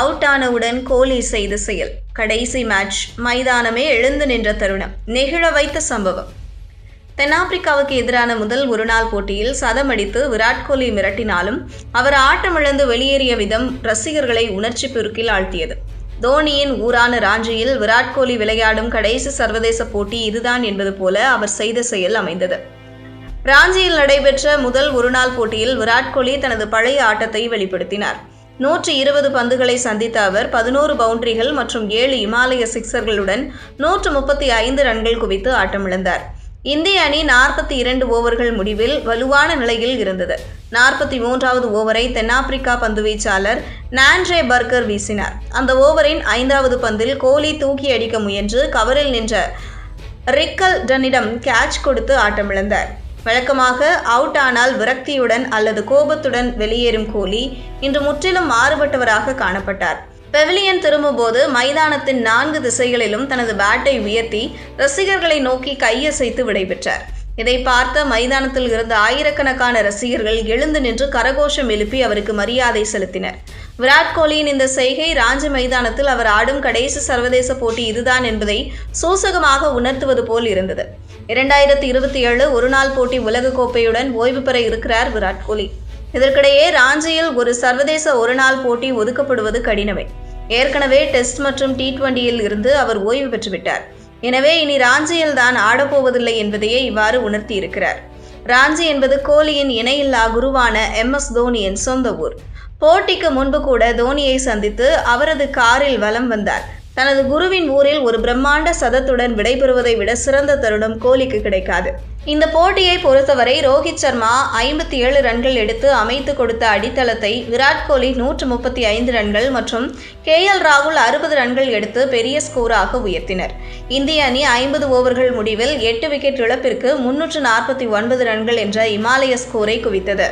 Out ஆனவுடன் கோலி செய்த செயல். கடைசி மேட்ச் மைதானமே எழுந்து நின்ற தருணம். நெகிழ வைத்த சம்பவம். தென்னாப்பிரிக்காவுக்கு எதிரான முதல் ஒருநாள் போட்டியில் சதமடித்து விராட் கோலி மிரட்டினாலும் அவர் ஆட்டமிழந்து வெளியேறிய விதம் ரசிகர்களை உணர்ச்சி பெருக்கில் ஆழ்த்தியது. தோனியின் ஊரான ராஞ்சியில் விராட் கோலி விளையாடும் கடைசி சர்வதேச போட்டி இதுதான் என்பது போல அவர் செய்த செயல் அமைந்தது. ராஞ்சியில் நடைபெற்ற முதல் ஒருநாள் போட்டியில் விராட் கோலி தனது பழைய ஆட்டத்தை வெளிப்படுத்தினார். நூற்றி இருபது பந்துகளை சந்தித்த அவர் பதினோரு பவுண்டரிகள் மற்றும் ஏழு இமாலய சிக்சர்களுடன் நூற்று முப்பத்தி ஐந்து ரன்கள் குவித்து ஆட்டமிழந்தார். இந்திய அணி நாற்பத்தி இரண்டு ஓவர்கள் முடிவில் வலுவான நிலையில் இருந்தது. நாற்பத்தி மூன்றாவது ஓவரை தென்னாப்பிரிக்கா பந்துவீச்சாளர் நான்ட்ரே பர்கர் வீசினார். அந்த ஓவரின் ஐந்தாவது பந்தில் கோலி தூக்கி அடிக்க முயன்று கவரில் நின்ற ரிக்கல் டனிடம் கேட்ச் கொடுத்து ஆட்டமிழந்தார். வழக்கமாக அவுட் ஆனால் விரக்தியுடன் அல்லது கோபத்துடன் வெளியேறும் கோலி இன்று முற்றிலும் மாறுபட்டவராக காணப்பட்டார். பெவிலியன் திரும்பும்போது மைதானத்தின் நான்கு திசைகளிலும் தனது பேட்டை உயர்த்தி ரசிகர்களை நோக்கி கையசைத்து விடைபெற்றார். இதை பார்த்த மைதானத்தில் இருந்த ஆயிரக்கணக்கான ரசிகர்கள் எழுந்து நின்று கரகோஷம் எழுப்பி அவருக்கு மரியாதை செலுத்தினர். விராட் கோலியின் இந்த செய்கை ராஞ்சி மைதானத்தில் அவர் ஆடும் கடைசி சர்வதேச போட்டி இதுதான் என்பதை சூசகமாக உணர்த்துவது போல் இருந்தது. இரண்டாயிரத்தி இருபத்தி ஏழு ஒருநாள் போட்டி உலகக்கோப்பையுடன் ஓய்வு பெற இருக்கிறார் விராட் கோலி. இதற்கிடையே ராஞ்சியில் ஒரு சர்வதேச ஒருநாள் போட்டி ஒதுக்கப்படுவது கடினமே. ஏற்கனவே டெஸ்ட் மற்றும் டி டுவெண்டியில் இருந்து அவர் ஓய்வு பெற்றுவிட்டார். எனவே இனி ராஞ்சியில் தான் ஆடப்போவதில்லை என்பதையே இவ்வாறு உணர்த்தியிருக்கிறார் ராஞ்சி என்பது கோலியின் இணையில்லா குருவான எம். எஸ். தோனியின் சொந்த ஊர். போட்டிக்கு முன்பு கூட தோனியை சந்தித்து அவரது காரில் வலம் வந்தார். தனது குருவின் ஊரில் ஒரு பிரம்மாண்ட சதத்துடன் விடைபெறுவதை விட சிறந்த தருணம் கோலிக்கு கிடைக்காது. இந்த போட்டியை பொறுத்தவரை ரோஹித் சர்மா ஐம்பத்தி ஏழு ரன்கள் எடுத்து அமைத்து கொடுத்த அடித்தளத்தை விராட் கோலி நூற்று முப்பத்தி ஐந்து ரன்கள் மற்றும் கே எல் ராகுல் அறுபது ரன்கள் எடுத்து பெரிய ஸ்கோராக உயர்த்தினர். இந்திய அணி ஐம்பது ஓவர்கள் முடிவில் எட்டு விக்கெட் இழப்பிற்கு முன்னூற்று நாற்பத்தி ஒன்பது ரன்கள் என்ற இமாலய ஸ்கோரை குவித்தது.